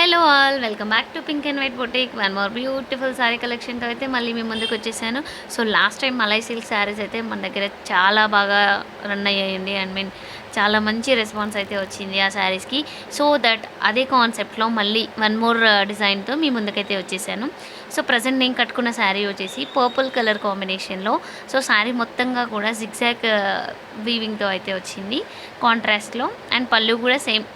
Hello all welcome back to pink and white boutique one more beautiful sari కలెక్షన్తో అయితే మళ్ళీ మీ ముందుకు వచ్చేసాను. So last time malai silk saris అయితే మన దగ్గర చాలా బాగా రన్ అయ్యాయండి. అండ్ మీన్ చాలా మంచి రెస్పాన్స్ అయితే వచ్చింది ఆ శారీస్కి సో దట్ అదే కాన్సెప్ట్లో మళ్ళీ వన్ మోర్ డిజైన్తో మీ ముందుకైతే వచ్చేసాను. సో ప్రజెంట్ నేను కట్టుకున్న శారీ వచ్చేసి పర్పుల్ కలర్ కాంబినేషన్లో సో శారీ మొత్తంగా కూడా జిగ్జాక్ వీవింగ్తో uh, అయితే వచ్చింది. కాంట్రాస్ట్లో అండ్ పళ్ళు కూడా సేమ్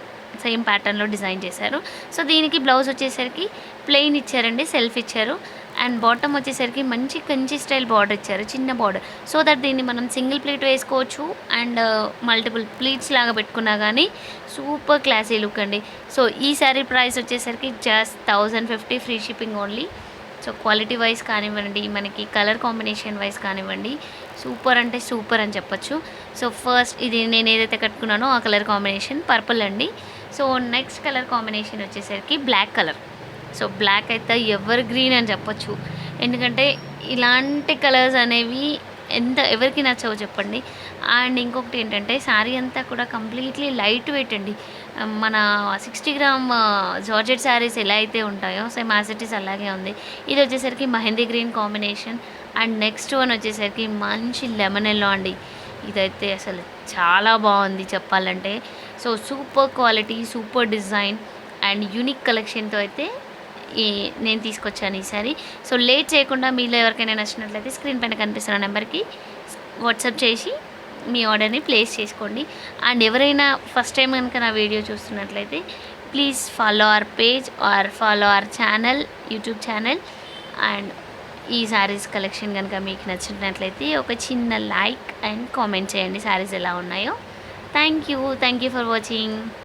సేమ్ ప్యాటర్న్లో డిజైన్ చేశారు. సో దీనికి బ్లౌజ్ వచ్చేసరికి ప్లెయిన్ ఇచ్చారండి సెల్ఫ్ ఇచ్చారు. అండ్ బాటమ్ వచ్చేసరికి మంచి కంచి స్టైల్ బార్డర్ ఇచ్చారు చిన్న బార్డర్. సో దట్ దీన్ని మనం సింగిల్ ప్లీట్ వేసుకోవచ్చు. అండ్ మల్టిపుల్ ప్లీట్స్ లాగా పెట్టుకున్నా కానీ సూపర్ క్లాసీ లుక్ అండి. సో ఈ శారీ ప్రైస్ వచ్చేసరికి just thousand fifty free shipping only. So quality wise కానివ్వండి మనకి కలర్ కాంబినేషన్ వైజ్ కానివ్వండి సూపర్ అంటే సూపర్ అని చెప్పొచ్చు. సో ఫస్ట్ ఇది నేను ఏదైతే కట్టుకున్నానో ఆ కలర్ కాంబినేషన్ పర్పుల్ అండి. సో నెక్స్ట్ కలర్ కాంబినేషన్ వచ్చేసరికి బ్లాక్ కలర్. సో బ్లాక్ అయితే ఎవర్ గ్రీన్ అని చెప్పొచ్చు. ఎందుకంటే ఇలాంటి కలర్స్ అనేవి ఎంత ఎవరికి నచ్చవో చెప్పండి. అండ్ ఇంకొకటి ఏంటంటే శారీ అంతా కూడా కంప్లీట్లీ లైట్ వెయిట్ అండి. మన సిక్స్టీ గ్రామ్ జార్జెట్ శారీస్ ఎలా అయితే ఉంటాయో సేమ్ యాసిటీస్ అలాగే ఉంది. ఇది వచ్చేసరికి mehndi green combination. And next one వచ్చేసరికి మంచి లెమన్ ఎల్లో అండి. ఇదైతే అసలు చాలా బాగుంది చెప్పాలంటే. So super quality super design and unique కలెక్షన్తో అయితే ఈ నేను తీసుకొచ్చాను ఈసారి సో లేట్ చేయకుండా మీలో ఎవరికైనా నచ్చినట్లయితే స్క్రీన్ పైన కనిపిస్తున్న నెంబర్కి వాట్సాప్ చేసి మీ ఆర్డర్ని ప్లేస్ చేసుకోండి. అండ్ ఎవరైనా ఫస్ట్ టైం కనుక నా వీడియో చూస్తున్నట్లయితే please follow our page or follow our channel YouTube channel and ఈ శారీస్ కలెక్షన్ కనుక మీకు నచ్చినట్లయితే ఒక చిన్న లైక్ అండ్ కామెంట్ చేయండి. శారీస్ ఎలా ఉన్నాయో. Thank you thank you for watching